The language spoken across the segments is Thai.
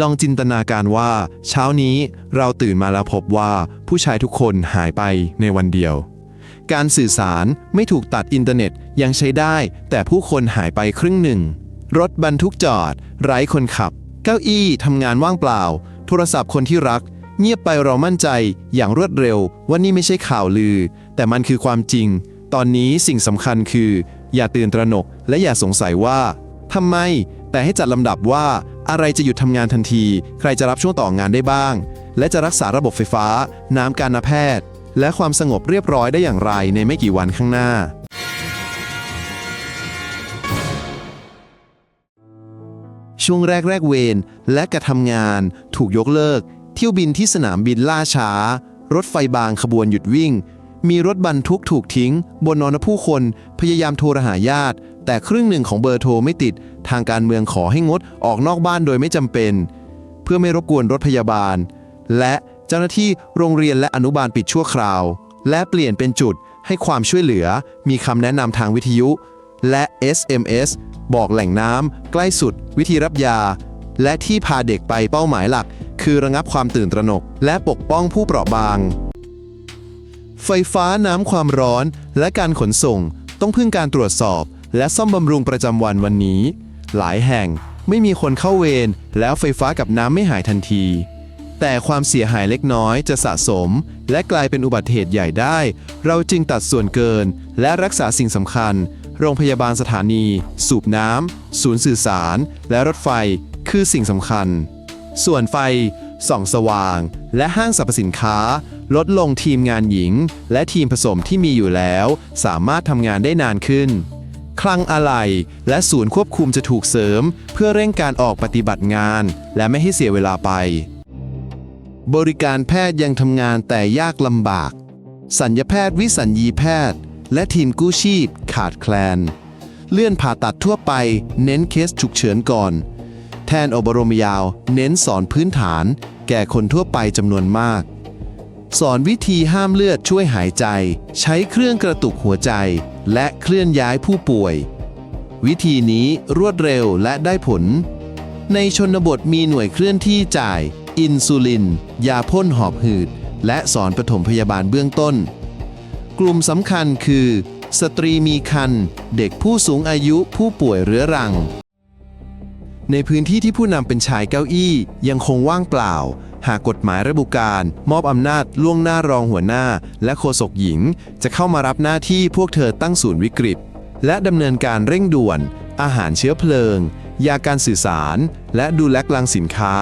ลองจินตนาการว่า เช้านี้เราตื่นมาแล้วพบว่าผู้ชายทุกคนหายไปในวันเดียว การสื่อสารไม่ถูกตัดอินเทอร์เน็ตยังใช้ได้ แต่ผู้คนหายไปครึ่งหนึ่ง รถบรรทุกจอด ไร้คนขับ เก้าอี้ทำงานว่างเปล่า โทรศัพท์คนที่รัก เงียบไปเรามั่นใจอย่างรวดเร็วว่านี่ไม่ใช่ข่าวลือ แต่มันคือความจริง ตอนนี้สิ่งสำคัญคือ อย่าตื่นตระหนกและอย่าสงสัยว่า ทำไม แต่ให้จัดลำดับว่าอะไรจะหยุดทำงานทันที ใครจะรับช่วงต่องานได้บ้าง และจะรักษาระบบไฟฟ้า น้ำการแพทย์ และความสงบเรียบร้อยได้อย่างไรในไม่กี่วันข้างหน้า ช่วงแรกแรกเวรและกระทำงาน ถูกยกเลิก เที่ยวบินที่สนามบินล่าช้า รถไฟบางขบวนหยุดวิ่ง มีรถบรรทุกถูกทิ้ง บนนอนผู้คนพยายามโทรหาญาติ แต่ครึ่งหนึ่งของเบอร์โทรไม่ติด ทางการเมืองขอให้งดออกนอกบ้านโดยไม่จำเป็น เพื่อไม่รบกวนรถพยาบาล และเจ้าหน้าที่โรงเรียนและอนุบาลปิดชั่วคราว และเปลี่ยนเป็นจุดให้ความช่วยเหลือ มีคำแนะนำทางวิทยุ และ SMS บอกแหล่งน้ำใกล้สุด วิธีรับยา และที่พาเด็กไปเป้าหมายหลัก คือระงับความตื่นตระหนก และปกป้องผู้เปราะบาง ไฟฟ้าน้ำความร้อน และการขนส่งต้องพึ่งการตรวจสอบ และซ่อมบำรุงประจำวันวันนี้ หลายแห่งไม่มีคนเข้าเวรแล้วไฟฟ้ากับน้ำไม่หายทันที แต่ความเสียหายเล็กน้อยจะสะสม และกลายเป็นอุบัติเหตุใหญ่ได้ เราจึงตัดส่วนเกิน และรักษาสิ่งสำคัญ โรงพยาบาลสถานี สูบน้ำศูนย์สื่อสาร และรถไฟคือสิ่งสำคัญ ส่วนไฟส่องสว่าง และห้างสรรพสินค้า ลดลงทีมงานหญิง และทีมผสมที่มีอยู่แล้ว สามารถทำงานได้นานขึ้น คลังอะไหล่และศูนย์ควบคุมจะถูกเสริม เพื่อเร่งการออกปฏิบัติงาน และไม่ให้เสียเวลาไป บริการแพทย์ยังทำงานแต่ยากลำบาก สัญญแพทย์วิสัญญีแพทย์ และทีมกู้ชีพ ขาดแคลน เลื่อนผ่าตัดทั่วไป เน้นเคสฉุกเฉินก่อน แทนอบรมยาว เน้นสอนพื้นฐาน แก่คนทั่วไปจำนวนมาก สอนวิธีห้ามเลือดช่วยหายใจ ใช้เครื่องกระตุกหัวใจ และเคลื่อนย้ายผู้ป่วย วิธีนี้รวดเร็วและได้ผล ในชนบทมีหน่วยเคลื่อนที่จ่าย อินซูลิน ยาพ่นหอบหืด และสอนปฐมพยาบาลเบื้องต้น กลุ่มสำคัญคือ สตรีมีครรภ์เด็กผู้สูงอายุผู้ป่วยเรื้อรัง ในพื้นที่ที่ผู้นำเป็นชายเก้าอี้ยังคงว่างเปล่า หากกฎหมายระบุการ มอบอำนาจล่วงหน้ารองหัวหน้า และโฆษกหญิง จะเข้ามารับหน้าที่พวกเธอตั้งศูนย์วิกฤต และดำเนินการเร่งด่วน อาหารเชื้อเพลิง ยาการสื่อสาร และดูแลกลังสินค้า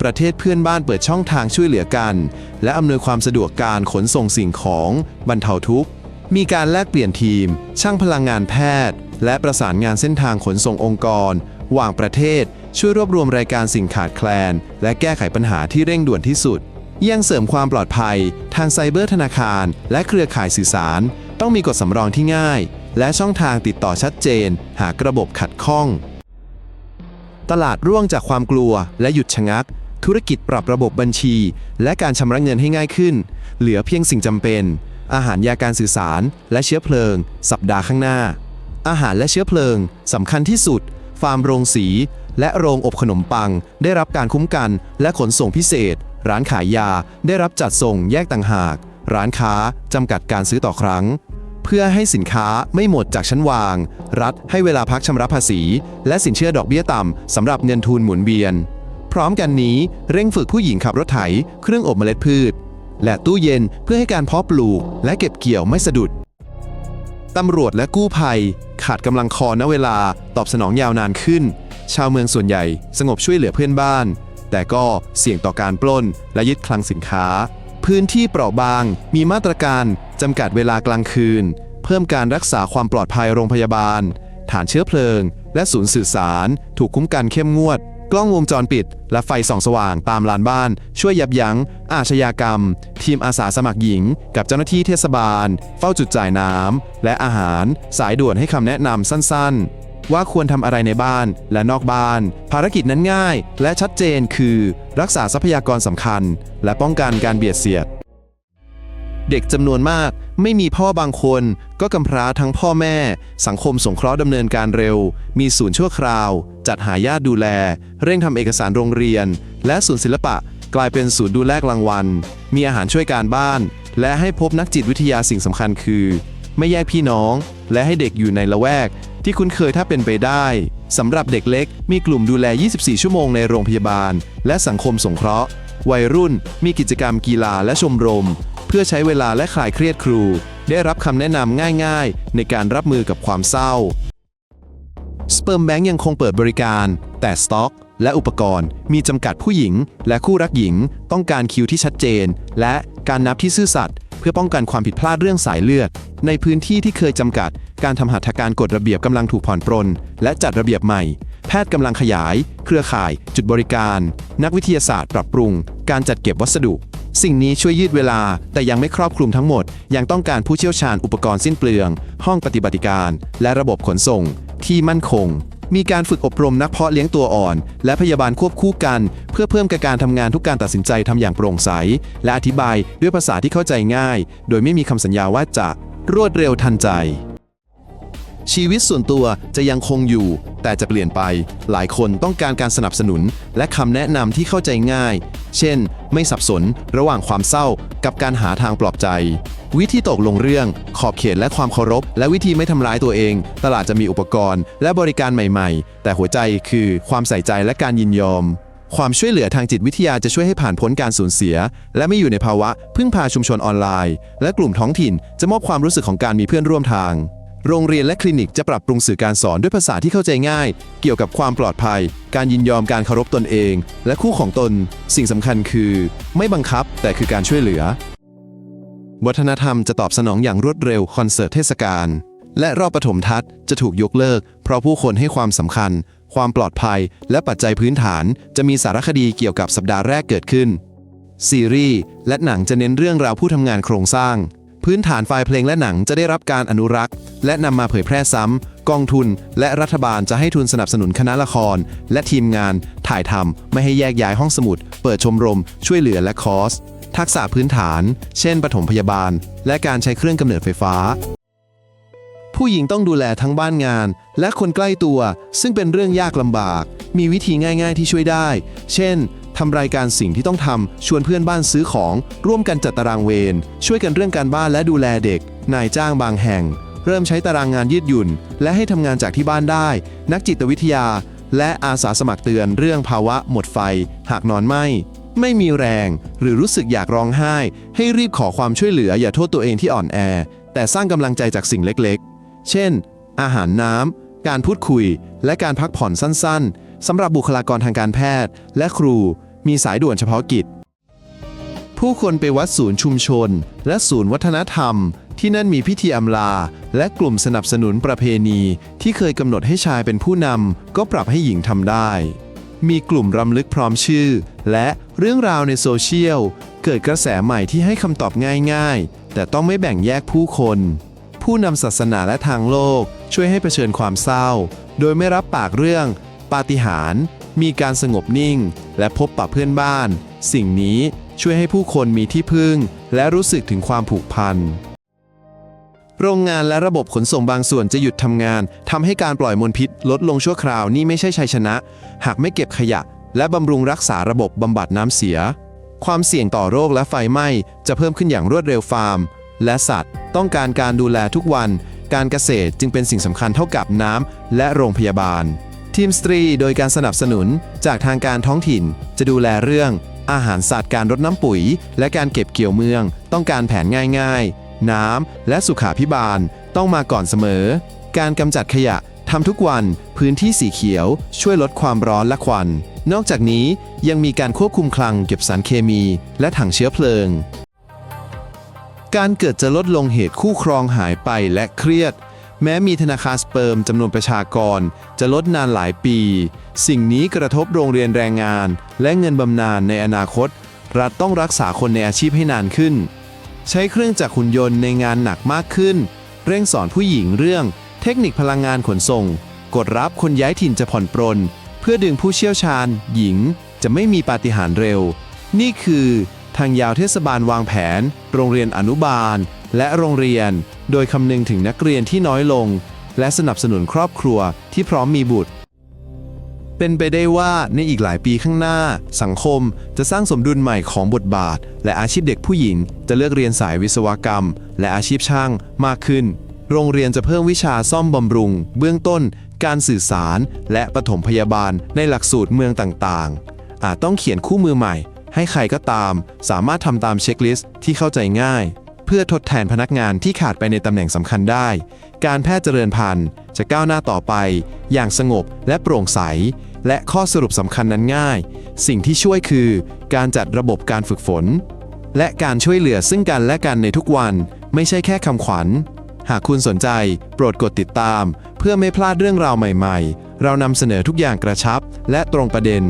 ประเทศเพื่อนบ้านเปิดช่องทางช่วยเหลือกัน และอำนวยความสะดวกการขนส่งสิ่งของบรรเทาทุกข์มีการแลกเปลี่ยนทีม ช่างพลังงานแพทย์ และประสานงานเส้นทางขนส่งองค์กร ว่างประเทศ ช่วยรวบรวมรายการสิ่งขาดแคลน และแก้ไขปัญหาที่เร่งด่วนที่สุด ยังเสริมความปลอดภัย ทางไซเบอร์ธนาคาร และเครือข่ายสื่อสาร ต้องมีกฎสำรองที่ง่าย และช่องทางติดต่อชัดเจน หากระบบขัดข้อง ตลาดร่วงจากความกลัวและหยุดชะงัก ธุรกิจปรับระบบบัญชี และการชำระเงินให้ง่ายขึ้น เหลือเพียงสิ่งจำเป็น อาหารยาการสื่อสาร และเชื้อเพลิง สัปดาห์ข้างหน้าอาหารและเชื้อเพลิงสำคัญที่สุด ฟาร์มโรงสี และโรงอบขนมปัง ได้รับการคุ้มกันและขนส่งพิเศษ ร้านขายยา ได้รับจัดส่งแยกต่างหาก ร้านค้าจำกัดการซื้อต่อครั้ง เพื่อให้สินค้าไม่หมดจากชั้นวาง รัฐให้เวลาพักชำระภาษี และสินเชื่อดอกเบี้ยต่ำสำหรับเงินทุนหมุนเวียน พร้อมกันนี้เร่งฝึกผู้หญิงขับรถไถ เครื่องอบเมล็ดพืช และตู้เย็นเพื่อให้การเพาะปลูก และเก็บเกี่ยวไม่สะดุดตำรวจและกู้ภัย ขาดกำลังคอณเวลาตอบสนองยาวนานขึ้น ชาวเมืองส่วนใหญ่สงบช่วยเหลือเพื่อนบ้าน แต่ก็เสี่ยงต่อการปล้นและยึดคลังสินค้า พื้นที่เปราะบาง มีมาตรการจำกัดเวลากลางคืน เพิ่มการรักษาความปลอดภัยโรงพยาบาล ฐานเชื้อเพลิง และศูนย์สื่อสาร ถูกคุ้มกันเข้มงวด กล้องวงจรปิด และไฟส่องสว่างตามลานบ้าน ช่วยยับยั้ง อาชญากรรม ทีมอาสาสมัครหญิง กับเจ้าหน้าที่เทศบาล เฝ้าจุดจ่ายน้ำและอาหาร สายด่วนให้คำแนะนำสั้นๆ ว่าควรทำอะไรในบ้านและนอกบ้าน ภารกิจนั้นง่าย และชัดเจนคือ รักษาทรัพยากรสำคัญ และป้องกันการเบียดเสียด เด็กจำนวนมากไม่มีพ่อบางคน ก็กำพร้าทั้งพ่อแม่ สังคมสงเคราะห์ดำเนินการเร็ว มีศูนย์ชั่วคราว จัดหาญาติดูแล เร่งทำเอกสารโรงเรียน และศูนย์ศิลปะกลายเป็นศูนย์ดูแลกลางวัน มีอาหารช่วยการบ้าน และให้พบนักจิตวิทยาสิ่งสำคัญคือ ไม่แยกพี่น้อง และให้เด็กอยู่ในละแวก ที่คุ้นเคยถ้าเป็นไปได้สำหรับเด็กเล็ก มีกลุ่มดูแล 24 ชั่วโมงในโรงพยาบาล และสังคมสงเคราะห์ วัยรุ่น มีกิจกรรมกีฬาและชมรม เพื่อใช้เวลาและคลายเครียดครู ได้รับคำแนะนำง่าย ๆ ในการรับมือกับความเศร้าสเปิร์มแบงก์ยังคงเปิดบริการ แต่สต็อก และอุปกรณ์ มีจำกัดผู้หญิง และคู่รักหญิง ต้องการคิวที่ชัดเจน และการนับที่ซื่อสัตย์ เพื่อป้องกันความผิดพลาดเรื่องสายเลือด ในพื้นที่ที่เคยจำกัด การทำหัตถการกฎระเบียบกำลังถูกผ่อนปรน และจัดระเบียบใหม่ แพทย์กำลังขยาย เครือข่าย จุดบริการ นักวิทยาศาสตร์ปรับปรุง การจัดเก็บวัสดุ สิ่งนี้ช่วยยืดเวลา แต่ยังไม่ครอบคลุมทั้งหมด ยังต้องการผู้เชี่ยวชาญอุปกรณ์สิ้นเปลือง ห้องปฏิบัติการ และระบบขนส่ง ที่มั่นคง มีการฝึกอบรมนักเพาะเลี้ยงตัวอ่อน และพยาบาลควบคู่กัน เพื่อเพิ่มการทำงานทุกการตัดสินใจทำอย่างโปร่งใส และอธิบายด้วยภาษาที่เข้าใจง่าย โดยไม่มีคำสัญญาว่าจะรวดเร็วทันใจ ชีวิตส่วนตัวจะยังคงอยู่ แต่จะเปลี่ยนไป หลายคนต้องการการสนับสนุน และคำแนะนำที่เข้าใจง่าย เช่น ไม่สับสนระหว่างความเศร้ากับการหาทางปลอบใจ วิธีตกลงเรื่อง ขอบเขตและความเคารพ และวิธีไม่ทำร้ายตัวเอง ตลาดจะมีอุปกรณ์ และบริการใหม่ ๆ แต่หัวใจคือความใส่ใจและการยินยอมความช่วยเหลือทางจิตวิทยาจะช่วยให้ผ่านพ้นการสูญเสีย และไม่อยู่ในภาวะพึ่งพาชุมชนออนไลน์ และกลุ่มท้องถิ่นจะมอบความรู้สึกของการมีเพื่อนร่วมทาง โรงเรียนและคลินิกจะปรับปรุงสื่อการสอนด้วยภาษาที่เข้าใจง่าย เกี่ยวกับความปลอดภัย การยินยอมการเคารพตนเอง และคู่ของตน สิ่งสำคัญคือ ไม่บังคับแต่คือการช่วยเหลือ วัฒนธรรมจะตอบสนองอย่างรวดเร็วคอนเสิร์ตเทศกาลและรอบปฐมทัศน์จะถูกยกเลิก เพราะผู้คนให้ความสำคัญ ความปลอดภัย และปัจจัยพื้นฐาน จะมีสารคดีเกี่ยวกับสัปดาห์แรกเกิดขึ้น ซีรีส์และหนังจะเน้นเรื่องราวผู้ทำงานโครงสร้าง พื้นฐานไฟล์เพลงและหนังจะได้รับการอนุรักษ์ และนำมาเผยแพร่ซ้ำกองทุน และรัฐบาลจะให้ทุนสนับสนุนคณะละคร และทีมงาน ถ่ายทำไม่ให้แยกย้ายห้องสมุด เปิดชมรม ช่วยเหลือและคอร์สทักษะพื้นฐาน เช่นปฐมพยาบาล และการใช้เครื่องกำเนิดไฟฟ้า ผู้หญิงต้องดูแลทั้งบ้านงาน และคนใกล้ตัว ซึ่งเป็นเรื่องยากลำบาก มีวิธีง่าย ๆ ที่ช่วยได้ เช่นทำรายการสิ่งที่ต้องทำ ชวนเพื่อนบ้านซื้อของ ร่วมกันจัดตารางเวร ช่วยกันเรื่องการบ้านและดูแลเด็ก นายจ้างบางแห่ง เริ่มใช้ตารางงานยืดหยุ่น และให้ทำงานจากที่บ้านได้ นักจิตวิทยา และอาสาสมัครเตือนเรื่องภาวะหมดไฟ หากนอนไม่ ไม่มีแรง หรือรู้สึกอยากร้องไห้ ให้รีบขอความช่วยเหลืออย่าโทษตัวเองที่อ่อนแอ แต่สร้างกำลังใจจากสิ่งเล็กๆ เช่น อาหารน้ำการพูดคุย และการพักผ่อนสั้นๆสำหรับบุคลากรทางการแพทย์ และครู มีสายด่วนเฉพาะกิจผู้คนไปวัดศูนย์ชุมชน และศูนย์วัฒนธรรม ที่นั่นมีพิธีอำลา และกลุ่มสนับสนุนประเพณีที่เคยกำหนดให้ชายเป็นผู้นำก็ปรับให้หญิงทำได้ มีกลุ่มรำลึกพร้อมชื่อ และเรื่องราวในโซเชียล เกิดกระแสใหม่ที่ให้คำตอบง่ายๆ แต่ต้องไม่แบ่งแยกผู้คน ผู้นำศาสนาและทางโลกช่วยให้เผชิญความเศร้า โดยไม่รับปากเรื่อง ปาฏิหาริย์มีการสงบนิ่ง และพบปะเพื่อนบ้าน สิ่งนี้ช่วยให้ผู้คนมีที่พึ่ง และรู้สึกถึงความผูกพัน โรงงานและระบบขนส่งบางส่วนจะหยุดทำงานทำให้การปล่อยมลพิษลดลงชั่วคราวนี่ไม่ใช่ชัยชนะ หากไม่เก็บขยะ และบำรุงรักษาระบบบำบัดน้ำเสีย ความเสี่ยงต่อโรคและไฟไหม้จะเพิ่มขึ้นอย่างรวดเร็วฟาร์ม และสัตว์ ต้องการการดูแลทุกวัน การเกษตรจึงเป็นสิ่งสำคัญเท่ากับน้ำและโรงพยาบาล ทีมสตรีโดยการสนับสนุนจากทางการท้องถิ่น จะดูแลเรื่อง อาหารสัตว์การรดน้ำปุ๋ย และการเก็บเกี่ยวเมือง ต้องการแผนง่าย ๆ น้ำ และสุขาพิบาล ต้องมาก่อนเสมอ การกำจัดขยะทำทุกวันพื้นที่สีเขียว ช่วยลดความร้อนและควัน นอกจากนี้ยังมีการควบคุมคลังเก็บสารเคมี และถังเชื้อเพลิง การเกิดจะลดลงเหตุคู่ครองหายไปและเครียด แม้มีธนาคารสเปิร์มจำนวนประชากร จะลดนานหลายปี สิ่งนี้กระทบโรงเรียนแรงงาน และเงินบำนาญในอนาคต รัฐต้องรักษาคนในอาชีพให้นานขึ้น ใช้เครื่องจักรหุ่นยนต์ในงานหนักมากขึ้น เร่งสอนผู้หญิงเรื่อง เทคนิคพลังงานขนส่ง กดรับคนย้ายถิ่นจะผ่อนปรน เพื่อดึงผู้เชี่ยวชาญ หญิง จะไม่มีปาฏิหาริย์เร็ว นี่คือ ทางยาวเทศบาลวางแผน โรงเรียนอนุบาล และโรงเรียน โดยคำนึงถึงนักเรียนที่น้อยลง และสนับสนุนครอบครัวที่พร้อมมีบุตร เป็นไปได้ว่าในอีกหลายปีข้างหน้า สังคมจะสร้างสมดุลใหม่ของบทบาท และอาชีพเด็กผู้หญิง จะเลือกเรียนสายวิศวกรรม และอาชีพช่างมากขึ้น โรงเรียนจะเพิ่มวิชาซ่อมบำรุง เบื้องต้น การสื่อสาร และปฐมพยาบาลในหลักสูตรเมืองต่างๆ อาจต้องเขียนคู่มือใหม่ ให้ใครก็ตาม สามารถทำตามเช็คลิสต์ที่เข้าใจง่ายเพื่อทดแทนพนักงานที่ขาดไปในตำแหน่งสำคัญได้ การแพทย์เจริญพันธุ์จะก้าวหน้าต่อไป อย่างสงบและโปร่งใส และข้อสรุปสำคัญนั้นง่าย สิ่งที่ช่วยคือ การจัดระบบการฝึกฝน และการช่วยเหลือซึ่งกันและกันในทุกวัน ไม่ใช่แค่คำขวัญ หากคุณสนใจ โปรดกดติดตาม เพื่อไม่พลาดเรื่องราวใหม่ ๆ เรานำเสนอทุกอย่างกระชับ และตรงประเด็น